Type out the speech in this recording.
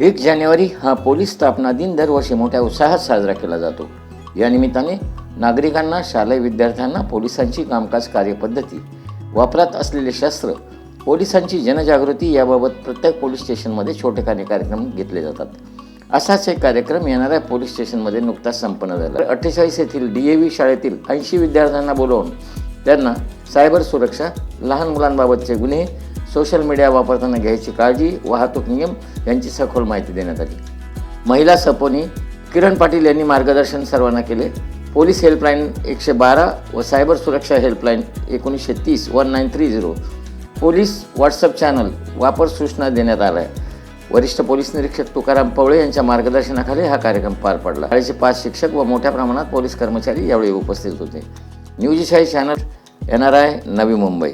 एक जानेवारी हा पोलीस स्थापना दिन दरवर्षी मोठ्या उत्साहात साजरा केला जातो. या निमित्ताने नागरिकांना शालेय विद्यार्थ्यांना पोलिसांची कामकाज कार्यपद्धती वापरात असलेले शस्त्र पोलिसांची जनजागृती याबाबत प्रत्येक पोलीस स्टेशनमध्ये छोटेखानी कार्यक्रम घेतले जातात. असाच एक कार्यक्रम येणाऱ्या पोलीस स्टेशनमध्ये नुकताच संपन्न झाला. अठ्ठेचाळीस येथील डी ए व्ही शाळेतील ऐंशी विद्यार्थ्यांना बोलवून त्यांना सायबर सुरक्षा लहान मुलांबाबतचे गुन्हे सोशल मीडिया वापरताना घ्यायची काळजी वाहतूक नियम यांची सखोल माहिती देण्यात आली. महिला सपोनी किरण पाटील यांनी मार्गदर्शन सर्वांना केले. पोलीस हेल्पलाईन एकशे बारा व सायबर सुरक्षा हेल्पलाईन एकोणीसशे तीस one nine three zero. Police WhatsApp channel वापर सूचना देण्यात आल्या. आहे वरिष्ठ पोलीस निरीक्षक तुकाराम पवळे यांच्या मार्गदर्शनाखाली हा कार्यक्रम पार पडला. शाळेचे पाच शिक्षक व मोठ्या प्रमाणात पोलीस कर्मचारी यावेळी उपस्थित होते. न्यूज शाही channel N R I Navi Mumbai.